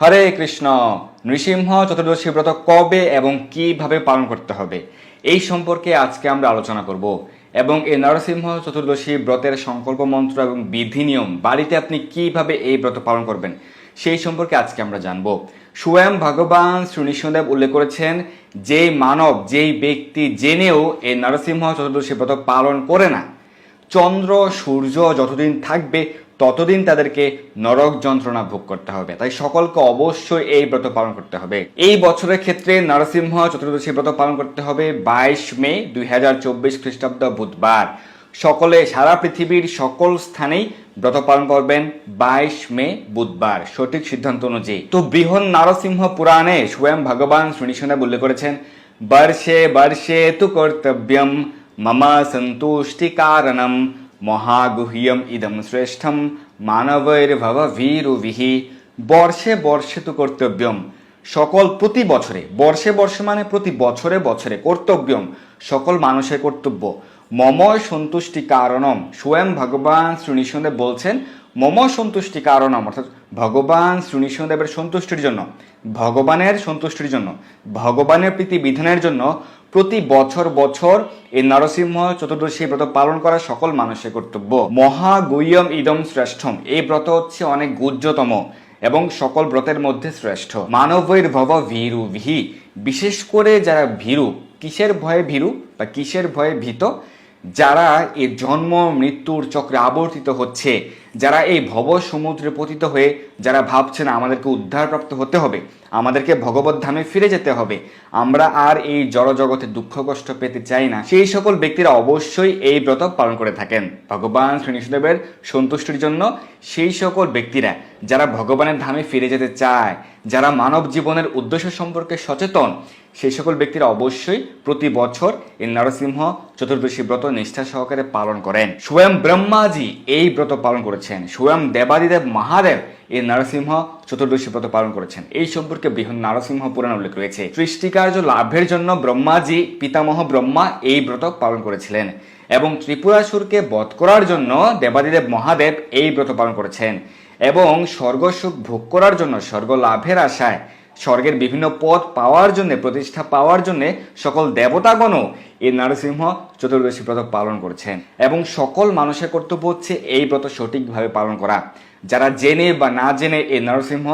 হরে কৃষ্ণ, নৃসিংহ চতুর্দশী ব্রত কবে এবং কীভাবে পালন করতে হবে? এই সম্পর্কে আজকে আমরা আলোচনা করব এবং এই নরসিংহ চতুর্দশী ব্রতের সংকল্প, মন্ত্র এবং বিধি নিয়ম, বাড়িতে আপনি কীভাবে এই ব্রত পালন করবেন, সেই সম্পর্কে আজকে আমরা জানব। স্বয়ং ভগবান শ্রী নৃসিংহদেব উল্লেখ করেছেন, যে মানব, যেই ব্যক্তি জেনেও এই নরসিংহ চতুর্দশী ব্রত পালন করে না, চন্দ্র, সূর্য যতদিন থাকবে ততদিন তাদেরকে নরক যন্ত্রণা ভোগ করতে হবে। তাই সকলকে অবশ্যই এই ব্রত পালন করতে হবে। এই বছরের ক্ষেত্রে নরসিংহ চতুর্দশী ব্রত পালন করতে হবে বাইশ মে দুই হাজার চব্বিশ খ্রিস্টাব্দ বুধবার। সকলে সারা পৃথিবীর সকল স্থানেই ব্রত পালন করবেন বাইশ মে বুধবার, সঠিক সিদ্ধান্ত অনুযায়ী। তো বৃহৎ নারসিংহ পুরাণে স্বয়ং ভগবান শ্রীনিশনা উল্লেখ করেছেন, বর্ষে বর্ষে তু কর্তব্যম, মম সন্তুষ্টি কারণম মহাগুহ্যম ইদম শ্রেষ্ঠম মানবৈর্ভব ভীরুভিহি বর্ষে বর্ষে তু কর্তব্যম। সকল প্রতি বছরে, বর্ষে বর্ষে মানে প্রতি বছরে বছরে কর্তব্যম। সকল মানুষের কর্তব্য। মম সন্তুষ্টি কারণম। স্বয়ং ভগবান শ্রীনিসদেব বলছেন মম সন্তুষ্টি কারণম, অর্থাৎ ভগবান শ্রীনিসদেবের সন্তুষ্টির জন্য, ভগবানের সন্তুষ্টির জন্য, ভগবানের প্রীতি বিধানের জন্য প্রতি বছর বছর এই নরসিংহ চতুর্দশী ব্রত পালন করা সকল মানুষের কর্তব্য। মহাগুহ্যম ইদম শ্রেষ্ঠম। এই ব্রত হচ্ছে অনেক গুজ্জতম এবং সকল ব্রতের মধ্যে শ্রেষ্ঠ। মানবৈর ভব ভীরু ভিহি। বিশেষ করে যারা ভীরু, কিসের ভয়ে ভীরু বা কিসের ভয়ে ভীত? যারা এই জন্ম, মৃত্যুর চক্রে আবর্তিত হচ্ছে যারা এই ভব সমুদ্রে পতিত হয়ে যারা ভাবছেন আমাদেরকে উদ্ধারপ্রাপ্ত হতে হবে, আমাদেরকে ভগবত ধামে ফিরে যেতে হবে, আমরা আর এই জড়জগতে দুঃখ কষ্ট পেতে চাই না। সেই সকল ব্যক্তিরা অবশ্যই এই ব্রত পালন করে থাকেন। ভগবান শ্রীনিষ্ঠদেবের সন্তুষ্টির জন্য সেই সকল ব্যক্তিরা যারা ভগবানের ধামে ফিরে যেতে চায়, যারা মানব জীবনের উদ্দেশ্য সম্পর্কে সচেতন, সেই সকল ব্যক্তিরা অবশ্যই প্রতি বছর এই নরসিংহ চতুর্দশী ব্রত নিষ্ঠা সহকারে পালন করেন। স্বয়ং ব্রহ্মাজি এই ব্রত পালন করেছেন। স্বয়ং দেবাদিদেব মহাদেব এই নরসিংহ চতুর্দশী ব্রত পালন করেছেন। এই সম্পর্কে বৃহৎ নরসিংহ পুরাণ উল্লেখ রয়েছে। সৃষ্টিকার্য লাভের জন্য ব্রহ্মাজি, পিতামহ ব্রহ্মা এই ব্রত পালন করেছিলেন এবং ত্রিপুরাসুরকে বধ করার জন্য দেবাদিদেব মহাদেব এই ব্রত পালন করেছেন এবং স্বর্গসুখ ভোগ করার জন্য স্বর্গ লাভের আশায় স্বর্গের বিভিন্ন পদ পাওয়ার জন্য, প্রতিষ্ঠা পাওয়ার জন্য সকল দেবতাগণও এই নরসিংহ চতুর্দশী ব্রত পালন করছেন এবং সকল মানুষের কর্তব্য হচ্ছে এই ব্রত সঠিকভাবে পালন করা। যারা জেনে বা না জেনে এই নরসিংহ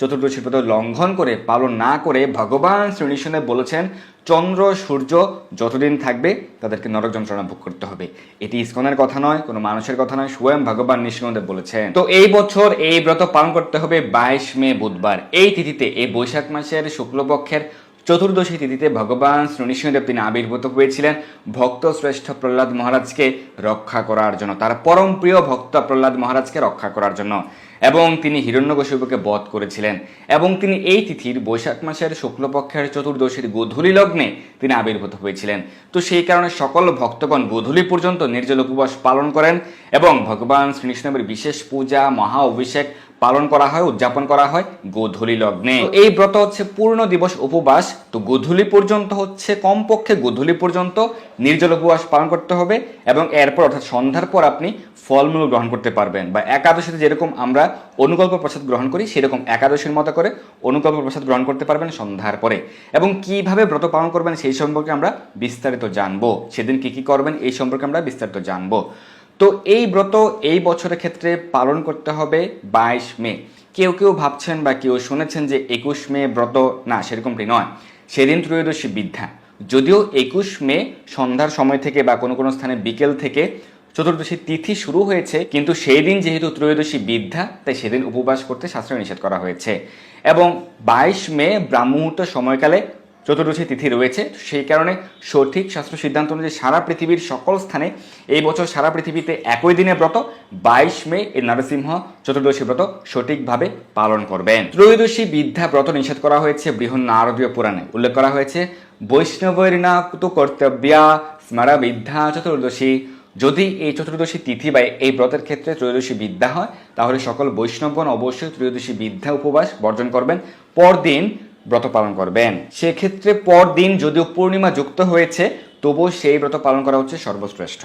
চতুর্দশী ব্রত লঙ্ঘন করে পালন না করে ভগবান শ্রীনিশনে বলেছেন, চন্দ্র, সূর্য যতদিন থাকবে তাদেরকে নরক যন্ত্রণা ভোগ করতে হবে। এটি ইস্কনের কথা নয়, কোনো মানুষের কথা নয়, স্বয়ং ভগবান নৃসিংহদেব বলেছেন। তো এই বছর এই ব্রত পালন করতে হবে বাইশ মে বুধবার। এই তিথিতে, এই বৈশাখ মাসের শুক্লপক্ষের চতুর্দশী তিথিতে ভগবান শ্রীনৃসিংহদেব তিনি আবির্ভূত হয়েছিলেন। ভক্ত শ্রেষ্ঠ প্রহ্লাদ মহারাজকে রক্ষা করার জন্য, তার পরম প্রিয় ভক্ত প্রহ্লাদ মহারাজকে রক্ষা করার জন্য। এবং তিনি হিরণ্যকশিপুকে বধ করেছিলেন। এবং তিনি এই তিথির বৈশাখ মাসের শুক্লপক্ষের চতুর্দশীর গোধূলি লগ্নে তিনি আবির্ভূত হয়েছিলেন। তো সেই কারণে সকল ভক্তগণ গোধূলি পর্যন্ত নির্জল উপবাস পালন করেন এবং ভগবান শ্রীকৃষ্ণের বিশেষ পূজা, মহা অভিষেক পালন করা হয়, উদযাপন করা হয় গোধূলি লগ্নে। এই ব্রত হচ্ছে পূর্ণ দিবস উপবাস। তো গোধূলি পর্যন্ত হচ্ছে কমপক্ষে গোধূলি পর্যন্ত নির্জল উপবাস পালন করতে হবে এবং এরপর অর্থাৎ সন্ধ্যার পর আপনি ফলমূল গ্রহণ করতে পারবেন বা একাদশীতে যেরকম আমরা অনুকল্প প্রসাদ গ্রহণ করি, সেরকম একাদশীর মতো করে অনুকল্প প্রসাদ গ্রহণ করতে পারবেন সন্ধ্যার পরে। এবং কীভাবে ব্রত পালন করবেন সেই সম্পর্কে আমরা বিস্তারিত জানব। সেদিন কি কি করবেন এই সম্পর্কে আমরা বিস্তারিত জানব। তো এই ব্রত এই বছরের ক্ষেত্রে পালন করতে হবে বাইশ মে। কেউ কেউ ভাবছেন বা কেউ শুনেছেন যে একুশ মে ব্রত, না, সেরকমটি নয়। সেদিন ত্রয়োদশী বিদ্যা যদিও একুশ মে সন্ধ্যার সময় থেকে বা কোনো কোনো স্থানে বিকেল থেকে চতুর্দশী তিথি শুরু হয়েছে, কিন্তু সেই দিন যেহেতু ত্রয়োদশী বিদ্যা, তাই সেদিন উপবাস করতে শাস্ত্রে নিষেধ করা হয়েছে। এবং বাইশ মে ব্রাহ্মমুহূর্ত সময়কালে চতুর্দশী তিথি রয়েছে সেই কারণে সঠিক শাস্ত্র সিদ্ধান্ত অনুযায়ী সারা পৃথিবীর সকল স্থানে এই বছর সারা পৃথিবীতে একই দিনে ব্রত, বাইশ মে এই নরসিংহ চতুর্দশী ব্রত সঠিকভাবে পালন করবেন। ত্রয়োদশী বিদ্যা ব্রত নিষেধ করা হয়েছে বৃহৎ নারদীয় পুরাণে। উল্লেখ করা হয়েছে, বৈষ্ণবের না কর্তব্যা স্মারা বিদ্যা চতুর্দশী। যদি এই চতুর্দশী তিথি বা এই ব্রতের ক্ষেত্রে ত্রয়োদশী বিদ্যা হয়, তাহলে সকল বৈষ্ণবগণ অবশ্যই ত্রয়োদশী বিদ্যা উপবাস বর্জন করবেন, পরদিন ব্রত পালন করবেন। সেক্ষেত্রে পরদিন যদিও পূর্ণিমা যুক্ত হয়েছে, তবুও সেই ব্রত পালন করা হচ্ছে সর্বশ্রেষ্ঠ।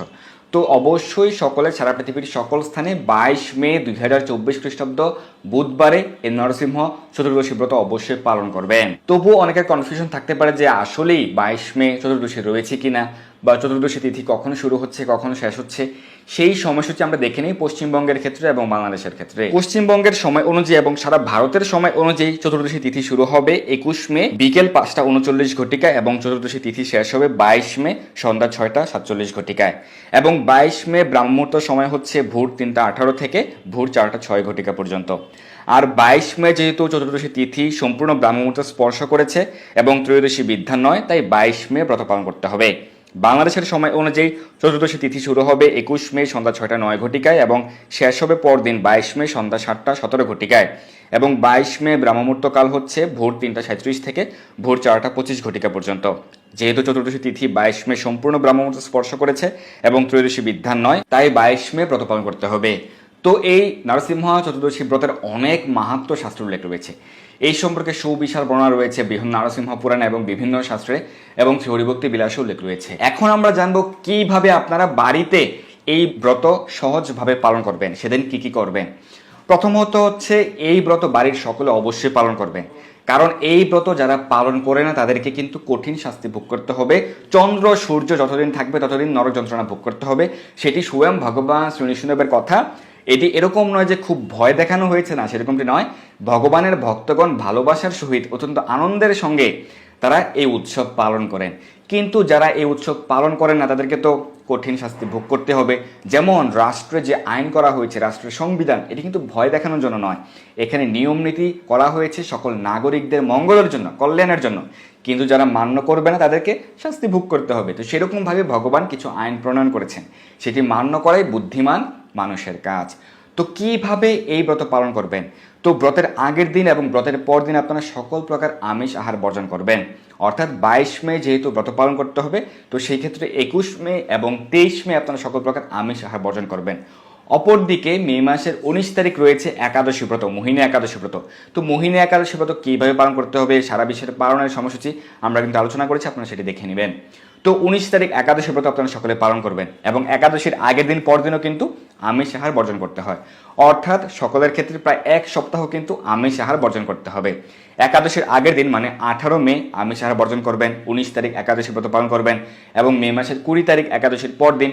তো অবশ্যই সকলে সারা পৃথিবীর সকল স্থানে বাইশ মে দুই হাজার চব্বিশ খ্রিস্টাব্দ বুধবারে এই নরসিংহ চতুর্দশী ব্রত অবশ্যই পালন করবেন। তবুও অনেকের কনফিউশন থাকতে পারে যে আসলেই বাইশ মে চতুর্দশী রয়েছে কিনা। বা চতুর্দশী তিথি কখন শুরু হচ্ছে, কখন শেষ হচ্ছে, সেই সময়সূচি আমরা দেখে নিই পশ্চিমবঙ্গের ক্ষেত্রে এবং বাংলাদেশের ক্ষেত্রে। পশ্চিমবঙ্গের সময় অনুযায়ী এবং সারা ভারতের সময় অনুযায়ী চতুর্দশী তিথি শুরু হবে একুশ মে, বিকেল পাঁচটা উনচল্লিশ ঘটিকায় এবং চতুর্দশী তিথি শেষ হবে বাইশ মে, সন্ধ্যা ছয়টা সাতচল্লিশ ঘটিকায়। এবং বাইশ মে ব্রাহ্মমুহূর্ত সময় হচ্ছে ভোর তিনটা আঠারো থেকে ভোর চারটা ছয় ঘটিকা পর্যন্ত। আর বাইশ মে যেহেতু চতুর্দশী তিথি সম্পূর্ণ ব্রাহ্মমুহূর্ত স্পর্শ করেছে এবং ত্রয়োদশী বিদ্যা নয়, তাই বাইশ মে ব্রত পালন করতে হবে। বাংলাদেশের সময় অনুযায়ী চতুর্দশী তিথি শুরু হবে একুশ মে সন্ধ্যা ছয়টা নয় ঘটিকায় এবং শেষ হবে পরদিন বাইশ মে সন্ধ্যা সাতটা সতেরো ঘটিকায়। এবং বাইশ মে ব্রাহ্মমূর্তকাল হচ্ছে ভোর তিনটা সাঁত্রিশ থেকে ভোর চারটা পঁচিশ ঘটিকা পর্যন্ত। যেহেতু চতুর্দশী তিথি বাইশ মে সম্পূর্ণ ব্রাহ্মমূর্ত স্পর্শ করেছে এবং ত্রয়োদশী বিধান নয়, তাই বাইশ মে ব্রত পালন করতে হবে। তো এই নরসিংহ চতুর্দশী ব্রতের অনেক মাহাত্ম শাস্ত্র উল্লেখ রয়েছে। এই সম্পর্কে সুবিশাল বর্ণনা রয়েছে বৃহৎ নারসিংহ পুরাণ এবং বিভিন্ন শাস্ত্রে এবং শ্রী হরিভক্তি বিলাসে উল্লেখ রয়েছে। এখন আমরা জানব কীভাবে আপনারা বাড়িতে এই ব্রত সহজভাবে পালন করবেন, সেদিন কি কি করবেন? প্রথমত হচ্ছে এই ব্রত বাড়ির সকলে অবশ্যই পালন করবেন। কারণ এই ব্রত যারা পালন করে না, তাদেরকে কিন্তু কঠিন শাস্তি ভোগ করতে হবে। চন্দ্র, সূর্য যতদিন থাকবে, ততদিন নরক যন্ত্রণা ভোগ করতে হবে। সেটি স্বয়ং ভগবান শ্রীনিষ্ণদেবের কথা। এটি এরকম নয় যে খুব ভয় দেখানো হয়েছে না, সেরকমটি নয়। ভগবানের ভক্তগণ ভালোবাসার সহিত অত্যন্ত আনন্দের সঙ্গে তারা এই উৎসব পালন করেন। কিন্তু যারা এই উৎসব পালন করেন না, তাদেরকে তো কঠিন শাস্তি ভোগ করতে হবে। যেমন রাষ্ট্রে যে আইন করা হয়েছে, রাষ্ট্রের সংবিধান, এটি কিন্তু ভয় দেখানোর জন্য নয়। এখানে নিয়ম নীতি করা হয়েছে সকল নাগরিকদের মঙ্গলের জন্য, কল্যাণের জন্য। কিন্তু যারা মান্য করবে না, তাদেরকে শাস্তি ভোগ করতে হবে। তো সেরকমভাবে ভগবান কিছু আইন প্রণয়ন করেছেন। সেটি মান্য করাই বুদ্ধিমান মানুষের কাজ। তো কীভাবে এই ব্রত পালন করবেন? তো ব্রতের আগের দিন এবং ব্রতের পর দিন আপনারা সকল প্রকার আমিষ আহার বর্জন করবেন। অর্থাৎ বাইশ মে যেহেতু ব্রত পালন করতে হবে, তো সেই ক্ষেত্রে একুশ মে এবং তেইশ মে আপনারা সকল প্রকার আমিষ আহার বর্জন করবেন। অপরদিকে মে মাসের উনিশ তারিখ রয়েছে একাদশী ব্রত, মোহিনী একাদশী ব্রত। তো মোহিনী একাদশী ব্রত কীভাবে পালন করতে হবে? সারা বিশ্বের পালনের সময়সূচি আমরা কিন্তু আলোচনা করেছি, আপনারা সেটি দেখে নেবেন। তো উনিশ তারিখ একাদশী ব্রত আপনারা সকলে পালন করবেন এবং একাদশীর আগের দিন পর দিনও কিন্তু আমিষ আহার বর্জন করতে হয়। অর্থাৎ সকলের ক্ষেত্রে প্রায় এক সপ্তাহ কিন্তু আমিষ আহার বর্জন করতে হবে। একাদশীর আগের দিন মানে আঠারো মে আমিষ আহার বর্জন করবেন, উনিশ তারিখ একাদশী ব্রত পালন করবেন এবং মে মাসের কুড়ি তারিখ একাদশীর পর দিন।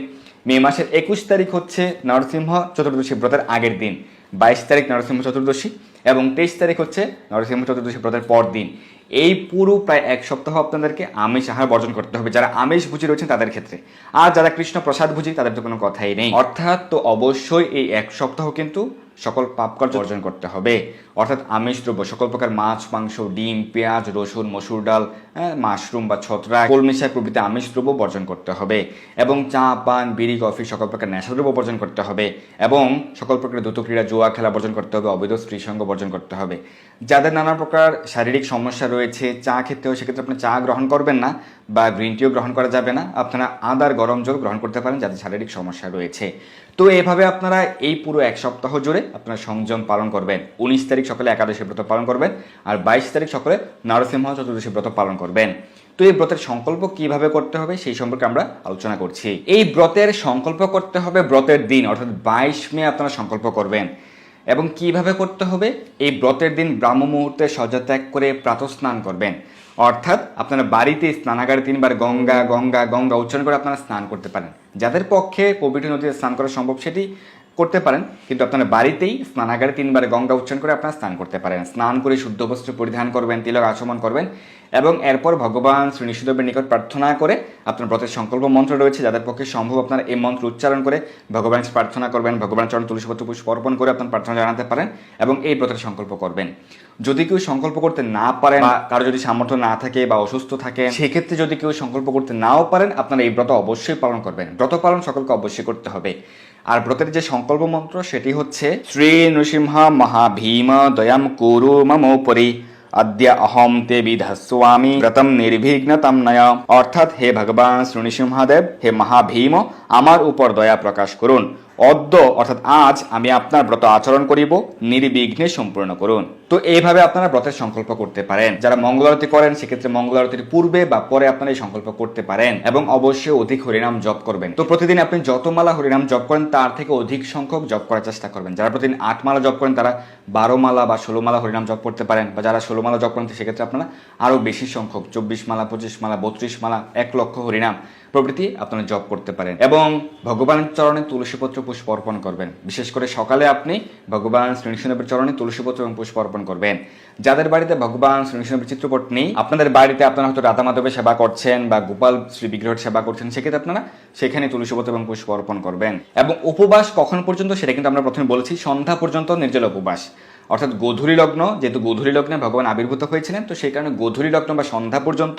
মে মাসের একুশ তারিখ হচ্ছে নরসিংহ চতুর্দশী ব্রতের আগের দিন, বাইশ তারিখ নরসিংহ চতুর্দশী এবং তেইশ তারিখ হচ্ছে নরসিংহ চতুর্দশী ব্রতের পর দিন। এই পুরো প্রায় এক সপ্তাহ আপনাদেরকে আমিষ আহার বর্জন করতে হবে। যারা আমিষ ভুজি রয়েছেন, তাদের ক্ষেত্রে। আর যারা কৃষ্ণ প্রসাদ ভুজি, তাদের তো কোনো কথাই নেই। অর্থাৎ তো অবশ্যই এই এক সপ্তাহ কিন্তু সকল পাপকার্য অর্জন করতে হবে। অর্থাৎ আমিষ দ্রব্য সকল প্রকার মাছ মাংস ডিম পেঁয়াজ রসুন মসুর ডাল হ্যাঁ, মাশরুম বা ছত্রাক কলমিশা প্রভৃতি আমিষ দ্রব্য বর্জন করতে হবে এবং চা পান বিড়ি কফি সকল প্রকার নেশাদ্রব্য বর্জন করতে হবে এবং সকল প্রকার দ্রুত ক্রীড়া জুয়া খেলা বর্জন করতে হবে অবৈধ স্ত্রী সঙ্গ বর্জন করতে হবে। যাদের নানা প্রকার শারীরিক সমস্যা রয়েছে চা খেতে সেক্ষেত্রে আপনি চা গ্রহণ করবেন না বা গ্রিন টিও গ্রহণ করা যাবে না। আপনারা আদার গরম জল গ্রহণ করতে পারেন যাদের শারীরিক সমস্যা রয়েছে। তো এভাবে আপনারা এই পুরো এক সপ্তাহ জুড়ে আপনারা সংযম পালন করবেন। উনিশ তারিখ সকালে একাদশী ব্রত পালন করবেন আর বাইশ তারিখ সকালে নরসিংহ চতুর্দশী ব্রত পালন করবেন। তো এই ব্রতের সংকল্প কীভাবে করতে হবে সেই সম্পর্কে আমরা আলোচনা করছি। এই ব্রতের সংকল্প করতে হবে ব্রতের দিন, অর্থাৎ বাইশ মে আপনারা সংকল্প করবেন। এবং কীভাবে করতে হবে? এই ব্রতের দিন ব্রাহ্ম মুহূর্তে সজ্জা ত্যাগ করে প্রাতঃস্নান করবেন। অর্থাৎ আপনারা বাড়িতে স্নানাগারে তিনবার গঙ্গা গঙ্গা গঙ্গা উচ্চারণ করে আপনারা স্নান করতে পারেন। যাদের পক্ষে পবিত্র নদীতে স্নান করা সম্ভব, সেটি করতে পারেন কিন্তু আপনারা বাড়িতেই স্নানাগারে তিনবার গঙ্গা উচ্চারণ করে আপনারা স্নান করতে পারেন। স্নান করে শুদ্ধ বস্ত্র পরিধান করবেন তিলক আচমন করবেন এবং এরপর ভগবান শ্রী নিষিদ্ধবের নিকট প্রার্থনা করে আপনার ব্রতের সংকল্প মন্ত্র রয়েছে যাদের পক্ষে সম্ভব আপনারা এই মন্ত্র উচ্চারণ করে ভগবান প্রার্থনা করবেন ভগবান চরণ তুলসীপত্র পুষ্প অর্পণ করে আপনার প্রার্থনা জানাতে পারেন এবং এই ব্রতের সংকল্প করবেন। যদি কেউ সংকল্প করতে না পারেন বা কারও যদি সামর্থ্য না থাকে বা অসুস্থ থাকে সেক্ষেত্রে যদি কেউ সংকল্প করতে নাও পারেন আপনারা এই ব্রত অবশ্যই পালন করবেন। ব্রত পালন সকলকে অবশ্যই করতে হবে। আর ব্রতের যে সংকল্প মন্ত্র, সেটি হচ্ছে, শ্রী নৃসিংহ মহাভীম দয়াম কুরু মমোপরি, আদ্য অহম তে বিধস্বামী ব্রতম নির্বিঘ্নতম নয়। অর্থাৎ, হে ভগবান শ্রী নৃসিংহদেব, হে মহাভীম, আমার উপর দয়া প্রকাশ করুন। অদ্য, অর্থাৎ আজ, আমি আপনার ব্রত আচরণ করিব, নির্বিঘ্নে সম্পূর্ণ করুন। তো এইভাবে আপনারা ব্রতের সংকল্প করতে পারেন। যারা মঙ্গল আরতি করেন, সেক্ষেত্রে মঙ্গল আরতির পূর্বে বা পরে আপনারা এই সংকল্প করতে পারেন এবং অবশ্যই অধিক হরিনাম জপ করবেন। তো প্রতিদিন আপনি যত মালা হরিনাম জপ করেন, তার থেকে অধিক সংখ্যক জপ করার চেষ্টা করবেন। যারা প্রতিদিন আট মালা জপ করেন, তারা বারো মালা বা ষোলো মালা হরিনাম জপ করতে পারেন বা যারা ষোলো মালা জপ করেন, সেক্ষেত্রে আপনারা আরও বেশি সংখ্যক, চব্বিশ মালা, পঁচিশ মালা, বত্রিশ মালা, এক লক্ষ হরিনাম প্রভৃতি আপনারা জপ করতে পারেন এবং ভগবানের চরণে তুলসীপত্র পুষ্প অর্পণ করবেন। বিশেষ করে সকালে আপনি ভগবান শ্রীকৃষ্ণদেবের চরণে তুলসীপত্র এবং পুষ্প অর্পণ করবেন। যাদের বাড়িতে ভগবান শ্রীকৃষ্ণদেবের চিত্রপট নেই, আপনাদের বাড়িতে আপনারা হয়তো রাধা মাধবের সেবা করছেন বা গোপাল শ্রী বিগ্রহের সেবা করছেন, সেক্ষেত্রে আপনারা সেখানে তুলসীপত্র এবং পুষ্প অর্পণ করবেন। এবং উপবাস কখন পর্যন্ত, সেটা কিন্তু আমরা প্রথমে বলেছি, সন্ধ্যা পর্যন্ত নির্জল উপবাস। অর্থাৎ গোধূলি লগ্ন, যেহেতু গোধূলি লগ্নে ভগবান আবির্ভূত হয়েছিলেন, তো সেই কারণে গোধূলি লগ্ন বা সন্ধ্যা পর্যন্ত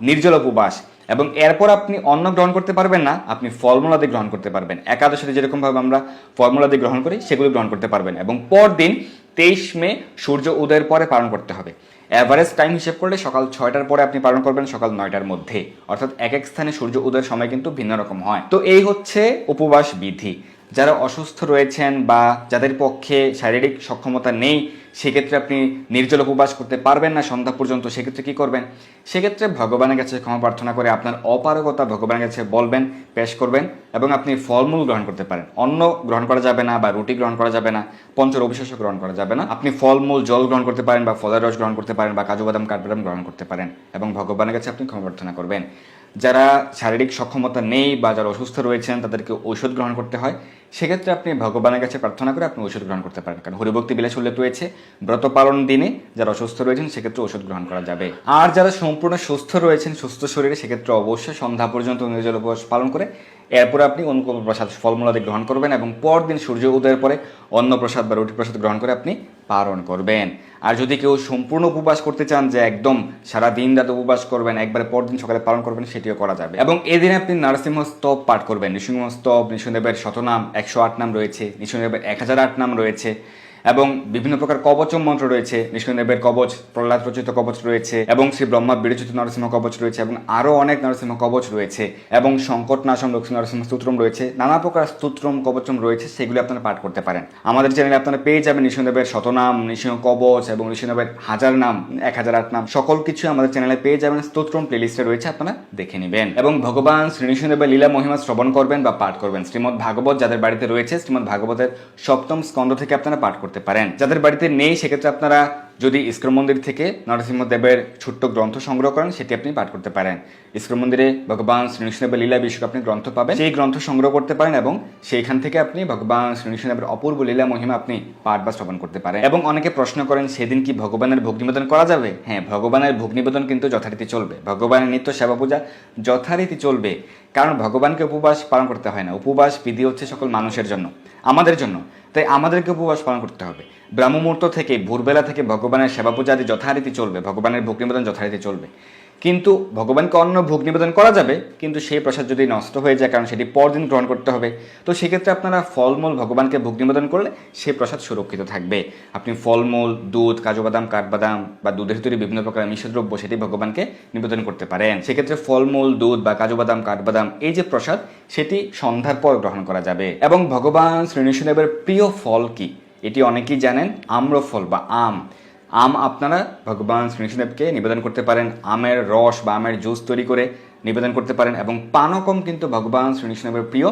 নির্জল উপবাস। এবং এরপর আপনি অন্ন গ্রহণ করতে পারবেন না, আপনি ফলমূলাদি গ্রহণ করতে পারবেন। একাদশীতে যেরকমভাবে আমরা ফলমূলাদি গ্রহণ করি, সেগুলো গ্রহণ করতে পারবেন এবং পরদিন তেইশ মে সূর্য উদয়ের পরে পালন করতে হবে। অ্যাভারেজ টাইম হিসেব করলে সকাল ছয়টার পরে আপনি পালন করবেন সকাল নয়টার মধ্যে। অর্থাৎ এক এক স্থানে সূর্য উদয়ের সময় কিন্তু ভিন্ন রকম হয়। তো এই হচ্ছে উপবাস বিধি। যারা অসুস্থ রয়েছেন বা যাদের পক্ষে শারীরিক সক্ষমতা নেই, সেক্ষেত্রে আপনি নির্জল উপবাস করতে পারবেন না সন্ধ্যা পর্যন্ত। সেক্ষেত্রে কী করবেন? সেক্ষেত্রে ভগবানের কাছে ক্ষমা প্রার্থনা করে আপনার অপারগতা ভগবানের কাছে বলবেন, পেশ করবেন এবং আপনি ফলমূল গ্রহণ করতে পারেন। অন্ন গ্রহণ করা যাবে না বা রুটি গ্রহণ করা যাবে না, পঞ্চর অবিশ্বাস গ্রহণ করা যাবে না। আপনি ফলমূল জল গ্রহণ করতে পারেন বা ফলের রস গ্রহণ করতে পারেন বা কাজু বাদাম কাঠবাদাম গ্রহণ করতে পারেন এবং ভগবানের কাছে আপনি ক্ষমা প্রার্থনা করবেন। যারা শারীরিক সক্ষমতা নেই বা যারা অসুস্থ রয়েছেন, তাদেরকে ঔষধ গ্রহণ করতে হয়। সেক্ষেত্রে আপনি ভগবানের কাছে প্রার্থনা করে আপনি ঔষধ গ্রহণ করতে পারেন। কারণ হরিভক্তি বিলাস উল্লেখ রয়েছে, ব্রত পালন দিনে যারা অসুস্থ রয়েছেন, সেক্ষেত্রে ওষুধ গ্রহণ করা যাবে। আর যারা সম্পূর্ণ সুস্থ রয়েছেন, সুস্থ শরীরে, সেক্ষেত্রে অবশ্যই সন্ধ্যা পর্যন্ত নির্জল উপবাস পালন করে এরপরে আপনি অনুকূল প্রসাদ ফলমূলাদি গ্রহণ করবেন এবং পরদিন সূর্য উদয়ের পরে অন্ন প্রসাদ বা রুটি প্রসাদ গ্রহণ করে আপনি পালন করবেন। আর যদি কেউ সম্পূর্ণ উপবাস করতে চান যে একদম সারা দিন রাত উপবাস করবেন, একবারে পরদিন সকালে পালন করবেন, সেটিও করা যাবে। এবং এদিনে আপনি নরসিংহ স্তব পাঠ করবেন। নৃসিংহ স্তব নৃসিংহদেবের শতনাম একশো আট নাম রয়েছে, নৃসিংহদেবের এক হাজার আট নাম রয়েছে। এবং বিভিন্ন প্রকার কবচম মন্ত্র রয়েছে। নৃসিংহদেবের কবচ, প্রহ্লাদ রচিত কবচ রয়েছে এবং শ্রী ব্রহ্মা বিরচিত নরসিংহ কবচ রয়েছে এবং আরও অনেক নরসিংহ কবচ রয়েছে এবং সংকট নাশম লক্ষ্মী নরসিংহ স্তোত্রম রয়েছে। নানা প্রকার স্তোত্রম কবচম রয়েছে, সেগুলি আপনারা পাঠ করতে পারেন। আমাদের চ্যানেলে আপনারা পেয়ে যাবেন নৃসিংহদেবের শতনাম, নৃসিংহ কবচ এবং নৃসিংহদেবের হাজার নাম, এক হাজার আট নাম, সকল কিছু আমাদের চ্যানেলে পেয়ে যাবেন। স্তোত্রম প্লেলিস্টে রয়েছে, আপনারা দেখে নেবেন। এবং ভগবান শ্রী নৃসিংহদেবের লীলা মহিমা শ্রবণ করবেন বা পাঠ করবেন। শ্রীমদ ভাগবত যাদের বাড়িতে রয়েছে, শ্রীমদ ভাগবতের সপ্তম স্কন্ধ থেকে আপনারা পাঠ করতে পারেন। যাদের বাড়িতে নেই, সেক্ষেত্রে আপনারা যদি ইস্কর মন্দির থেকে নরসিংহদেবের ছোট্ট গ্রন্থ সংগ্রহ করেন, সেটি আপনি পাঠ করতে পারেন। ইস্কর মন্দিরে ভগবান শ্রীকৃষ্ণদেবের লীলা বিষয়ক আপনি গ্রন্থ পাবেন। সেই গ্রন্থ সংগ্রহ করতে পারেন এবং সেইখান থেকে আপনি ভগবান শ্রীকৃষ্ণদেবের অপূর্ব লীলা মহিমা আপনি পাঠ বা শ্রবণ করতে পারেন। এবং অনেকে প্রশ্ন করেন, সেদিন কি ভগবানের ভোগ নিবেদন করা যাবে? হ্যাঁ ভগবানের ভোগ নিবেদন কিন্তু যথারীতি চলবে। ভগবানের নিত্য সেবা পূজা যথারীতি চলবে। কারণ ভগবানকে উপবাস পালন করতে হয় না। উপবাস বিধি হচ্ছে সকল মানুষের জন্য, আমাদের জন্য। তাই আমাদেরকে উপবাস পালন করতে হবে। ব্রাহ্মমুহূর্ত থেকে ভোরবেলা থেকে ভগবানের সেবা পূজা আদি যথারীতি চলবে, ভগবানের ভক্তি যথারীতি চলবে। কিন্তু ভগবানকে অন্য ভোগ নিবেদন করা যাবে, কিন্তু সেই প্রসাদ যদি নষ্ট হয়ে যায়, কারণ সেটি পরদিন গ্রহণ করতে হবে, তো সেক্ষেত্রে আপনারা ফলমূল ভগবানকে ভোগ নিবেদন করলে সেই প্রসাদ সুরক্ষিত থাকবে। আপনি ফলমূল, দুধ, কাজু বাদাম, কাঠবাদাম বা দুধের তৈরি বিভিন্ন প্রকার মিশ্রদ্রব্য সেটি ভগবানকে নিবেদন করতে পারেন। সেক্ষেত্রে ফলমূল, দুধ বা কাজু বাদাম, কাঠবাদাম, এই যে প্রসাদ, সেটি সন্ধ্যার পর গ্রহণ করা যাবে। এবং ভগবান শ্রীনিষ্ণদেবের প্রিয় ফল কি? এটি অনেকেই জানেন, আম্রফল বা আম। আম আপনারা ভগবান শ্রীকৃষ্ণদেবকে নিবেদন করতে পারেন। আমের রস বা আমের জুস তৈরি করে নিবেদন করতে পারেন এবং পানকম কিন্তু ভগবান শ্রীকৃষ্ণদেবের প্রিয়।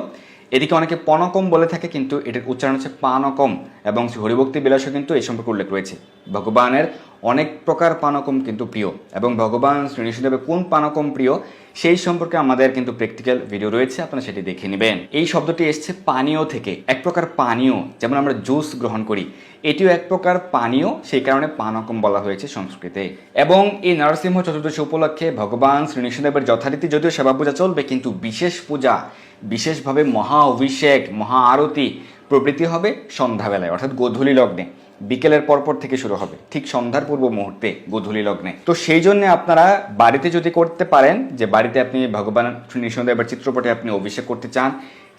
এদিকে অনেকে পনকম বলে থাকে, কিন্তু এটার উচ্চারণ হচ্ছে পানকম এবং হরিভক্তি বিলাসও কিন্তু এই সম্পর্কে উল্লেখ রয়েছে। ভগবানের অনেক প্রকার পানকম কিন্তু প্রিয় এবং ভগবান শ্রীনিষ্ণদেবের কোন পানকম প্রিয় সেই সম্পর্কে আমাদের কিন্তু প্র্যাকটিক্যাল ভিডিও রয়েছে, আপনারা সেটি দেখে নেবেন। এই শব্দটি এসছে পানীয় থেকে, এক প্রকার পানীয়, যেমন আমরা জুস গ্রহণ করি, এটিও এক প্রকার পানীয়, সেই কারণে পানকম বলা হয়েছে সংস্কৃতে। এবং এই নরসিংহ চতুর্দশী উপলক্ষে ভগবান শ্রীনিষ্ণদেবের যথারীতি যদিও সেবা পূজা চলবে, কিন্তু বিশেষ পূজা বিশেষভাবে মহা অভিষেক, মহা আরতি প্রভৃতি হবে সন্ধ্যাবেলায়, অর্থাৎ গোধূলি লগ্নে। বিকেলের পরপর থেকে শুরু হবে, ঠিক সন্ধ্যার পূর্ব মুহূর্তে গোধূলি লগ্নে। তো সেই জন্য আপনারা বাড়িতে যদি করতে পারেন, যে বাড়িতে আপনি ভগবান নৃসিংহদেবের চিত্রপটে আপনি অভিষেক করতে চান,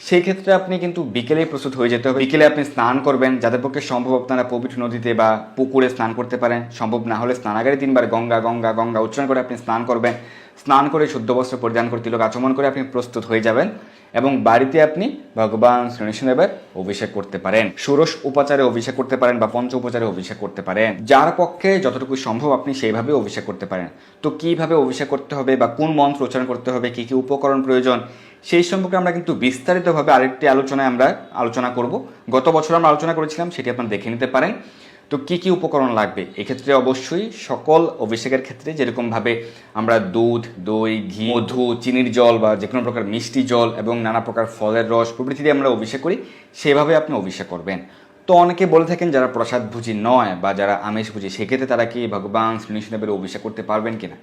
সেই ক্ষেত্রে আপনি কিন্তু বিকেলেই প্রস্তুত হয়ে যেতে হবে। বিকেলে আপনি স্নান করবেন, যাদের পক্ষে সম্ভব আপনারা পবিত্র নদীতে বা পুকুরে স্নান করতে পারেন। সম্ভব না হলে স্নানাগারে তিনবার গঙ্গা গঙ্গা গঙ্গা উচ্চারণ করে আপনি স্নান করবেন। স্নান করে, শুদ্ধ বস্ত্র পরিধান করে, তিলক আচমন করে আপনি প্রস্তুত হয়ে যাবেন এবং বাড়িতে আপনি ভগবান শ্রীনিশদেবের অভিষেক করতে পারেন। ষোড়শ উপাচারে অভিষেক করতে পারেন বা পঞ্চ উপাচারে অভিষেক করতে পারেন। যার পক্ষে যতটুকু সম্ভব আপনি সেইভাবে অভিষেক করতে পারেন। তো কীভাবে অভিষেক করতে হবে বা কোন মন্ত্র উচ্চারণ করতে হবে, কি কি উপকরণ প্রয়োজন, সেই সম্পর্কে আমরা কিন্তু বিস্তারিতভাবে আরেকটি আলোচনায় আমরা আলোচনা করব। গত বছর আমরা আলোচনা করেছিলাম, সেটি আপনারা দেখে নিতে পারেন। তো কি কি উপকরণ লাগবে? এক্ষেত্রে অবশ্যই সকল অভিষেকের ক্ষেত্রে যেরকমভাবে আমরা দুধ, দই, ঘি, মধু, চিনির জল বা যে কোনো প্রকার মিষ্টি জল এবং নানা প্রকার ফলের রস প্রভৃতি দিয়ে আমরা অভিষেক করি, সেভাবে আপনি অভিষেক করবেন। তো অনেকে বলে থাকেন যারা প্রসাদ ভুজি নয় বা যারা আমিষ ভুজি, সেক্ষেত্রে তারা কি ভগবান শ্রীনিষ্ণদেবের অভিষেক করতে পারবেন কিনা?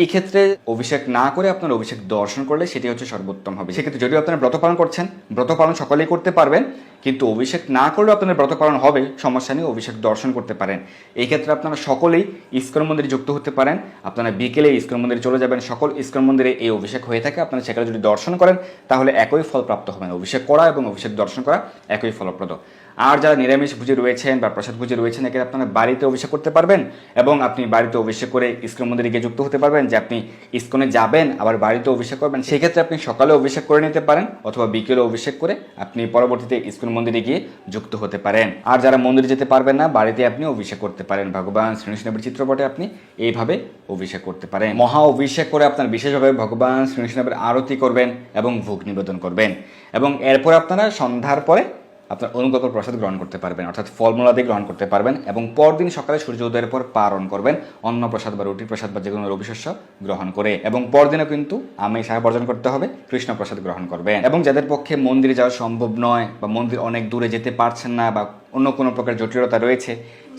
এই ক্ষেত্রে অভিষেক না করে আপনার অভিষেক দর্শন করলে সেটি হচ্ছে সর্বোত্তম হবে। সেক্ষেত্রে যদিও আপনারা ব্রত পালন করছেন, ব্রত পালন সকলেই করতে পারবেন, কিন্তু অভিষেক না করলেও আপনাদের ব্রত পালন হবে, সমস্যা নেই, অভিষেক দর্শন করতে পারেন। এই ক্ষেত্রে আপনারা সকলেই ইস্কন মন্দিরে যুক্ত হতে পারেন। আপনারা বিকেলে ইস্কন মন্দিরে চলে যাবেন, সকল ইস্কন মন্দিরে এই অভিষেক হয়ে থাকে। আপনারা সেখানে যদি দর্শন করেন, তাহলে একই ফল প্রাপ্ত হবেন। অভিষেক করা এবং অভিষেক দর্শন করা একই ফলপ্রদ। আর যারা নিরামিষ ভুজি রয়েছেন বা প্রসাদ ভুজি রয়েছেন, একে আপনারা বাড়িতে অভিষেক করতে পারবেন এবং আপনি বাড়িতে অভিষেক করে ইস্কন মন্দিরে গিয়ে যুক্ত হতে পারবেন যে আপনি ইস্কনে যাবেন, আবার বাড়িতে অভিষেক করবেন। সেক্ষেত্রে আপনি সকালে অভিষেক করে নিতে পারেন অথবা বিকেলে অভিষেক করে আপনি পরবর্তীতে ইস্কন মন্দিরে গিয়ে যুক্ত হতে পারেন। আর যারা মন্দিরে যেতে পারবেন না, বাড়িতে আপনি অভিষেক করতে পারেন। ভগবান শ্রীকৃষ্ণের চিত্রপটে আপনি এইভাবে অভিষেক করতে পারেন। মহা অভিষেক করে আপনার বিশেষভাবে ভগবান শ্রীকৃষ্ণের আরতি করবেন এবং ভোগ নিবেদন করবেন। এবং এরপর আপনারা সন্ধ্যার পরে আপনার অনুগত প্রসাদ গ্রহণ করতে পারবেন, অর্থাৎ ফলমূলাদি গ্রহণ করতে পারবেন এবং পরদিন সকালে সূর্য উদয়ের পর পারণ করবেন, অন্ন প্রসাদ বা রুটি প্রসাদ বা যে কোনো রবিশস্য গ্রহণ করে। এবং পরদিনও কিন্তু আমি সাহা বর্জন করতে হবে, কৃষ্ণ প্রসাদ গ্রহণ করবেন। এবং যাদের পক্ষে মন্দিরে যাওয়া সম্ভব নয় বা মন্দির অনেক দূরে যেতে পারছেন না বা অন্য কোনো প্রকার জটিলতা রয়েছে,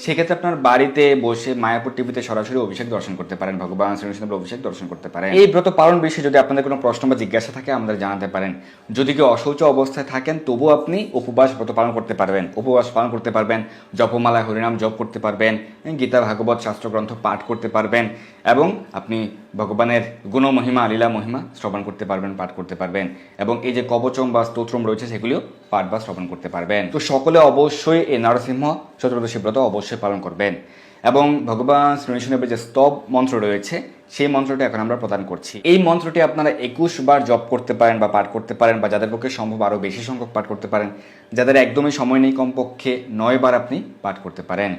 সেক্ষেত্রে আপনার বাড়িতে বসে মায়াপুর টিভিতে সরাসরি অভিষেক দর্শন করতে পারেন, ভগবান শ্রীকৃষ্ণের অভিষেক দর্শন করতে পারেন। এই ব্রত পালন বিষয়ে যদি আপনাদের কোনো প্রশ্ন বা জিজ্ঞাসা থাকে, আমাদের জানাতে পারেন। যদি কেউ অশৌচ অবস্থায় থাকেন, তবুও আপনি উপবাস ব্রত পালন করতে পারবেন। উপবাস পালন করতে পারবেন জপমালা হরিনাম জপ করতে পারবেন, গীতা, ভাগবত শাস্ত্রগ্রন্থ পাঠ করতে পারবেন, এবং আপনি ভগবানের গুণ মহিমা লীলা মহিমা শ্রবণ করতে পারবেন, পাঠ করতে পারবেন। এবং এই যে কবচম বা স্তোত্রম রয়েছে, সেগুলিও পাঠ বা শ্রবণ করতে পারবেন। তো সকলে অবশ্যই এই নরসিংহ চতুর্দশী ব্রত অবশ্যই পালন করবেন। এবং ভগবান শ্রীনিষ্ণের যে স্তব মন্ত্র রয়েছে, সেই মন্ত্রটি এখন আমরা প্রদান করছি। এই মন্ত্রটি আপনারা একুশ বার জপ করতে পারেন বা পাঠ করতে পারেন বা যাদের পক্ষে সম্ভব আরও বেশি সংখ্যক পাঠ করতে পারেন, যাদের একদমই সময় নেই কমপক্ষে নয় বার আপনি পাঠ করতে পারেন।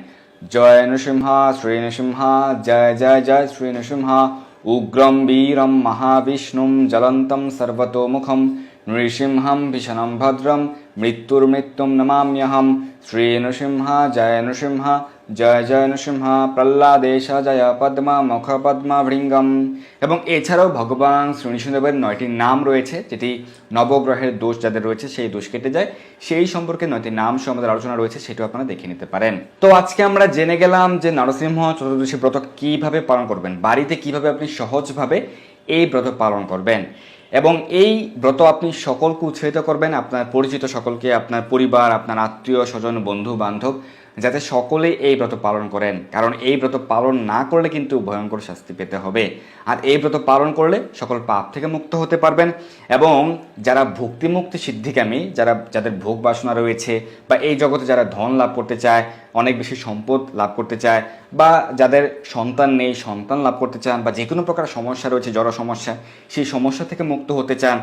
জয় নৃসিংহা শ্রী নৃসিংহা জয় জয় জয়, শ্রী নৃসিংহা উগ্রম বীরম মহাবিষ্ণুম জ্বলন্তম সর্বতোমুখম নৃসিংহম ভীষণম ভদ্রম মৃত্যুর্মৃত্যুম নমাম্যহম শ্রী নৃসিংহা জয় নৃসিংহা জয় জয় নৃসিংহা প্রহ্লাদেশ জয় পদ্মা মুখ পদ্মা ভৃঙ্গম। এবং এছাড়াও ভগবান শ্রী নৃসিংহদেবের নয়টি নাম রয়েছে, যেটি নবগ্রহের দোষ যাদের রয়েছে সেই দোষ কেটে যায়। সেই সম্পর্কে নয়টি নাম সহ আমাদের আলোচনা রয়েছে, সেটাও আপনারা দেখে নিতে পারেন। তো আজকে আমরা জেনে গেলাম যে নরসিংহ চতুর্দশী ব্রত কীভাবে পালন করবেন, বাড়িতে কীভাবে আপনি সহজভাবে এই ব্রত পালন করবেন। এবং এই ব্রত আপনি সকলকে উৎসাহিত করবেন, আপনার পরিচিত সকলকে, আপনার পরিবার, আপনার আত্মীয়, স্বজন বন্ধু বান্ধব যাতে সকলেই এই ব্রত পালন করেন। কারণ এই ব্রত পালন না করলে কিন্তু ভয়ঙ্কর শাস্তি পেতে হবে। আর এই ব্রত পালন করলে সকল পাপ থেকে মুক্ত হতে পারবেন এবং যারা ভক্তিমুক্তি সিদ্ধিকামী, যারা যাদের ভোগ বাসনা রয়েছে বা এই জগতে যারা ধন লাভ করতে চায় অনেক বেশি সম্পদ লাভ করতে চায় বা যাদের সন্তান নেই, সন্তান লাভ করতে চান বা যে কোনো প্রকার সমস্যা রয়েছে, জড় সমস্যা, সেই সমস্যা থেকে মুক্ত হতে চান,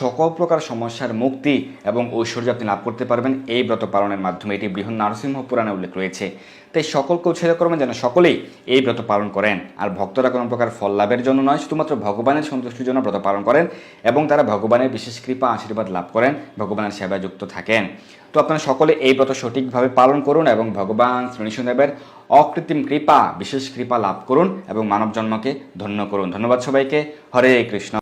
সকল প্রকার সমস্যার মুক্তি এবং ঐশ্বর্য আপনি লাভ করতে পারবেন এই ব্রত পালনের মাধ্যমে। এটি বৃহৎ নরসিংহ পুরাণে উল্লেখ রয়েছে। তাই উৎসাহিত করবেন যেন সকলেই এই ব্রত পালন করেন। আর ভক্তরা কোনো প্রকার ফল লাভের জন্য নয়, শুধুমাত্র ভগবানের সন্তুষ্টির জন্য ব্রত পালন করেন এবং তারা ভগবানের বিশেষ কৃপা, আশীর্বাদ লাভ করেন, ভগবানের সেবায় যুক্ত থাকেন। তো আপনারা সকলে এই ব্রত সঠিকভাবে পালন করুন এবং ভগবান শ্রীনিশদেবের অকৃত্রিম কৃপা, বিশেষ কৃপা লাভ করুন এবং মানব জন্মকে ধন্য করুন। ধন্যবাদ সবাইকে। হরে কৃষ্ণ।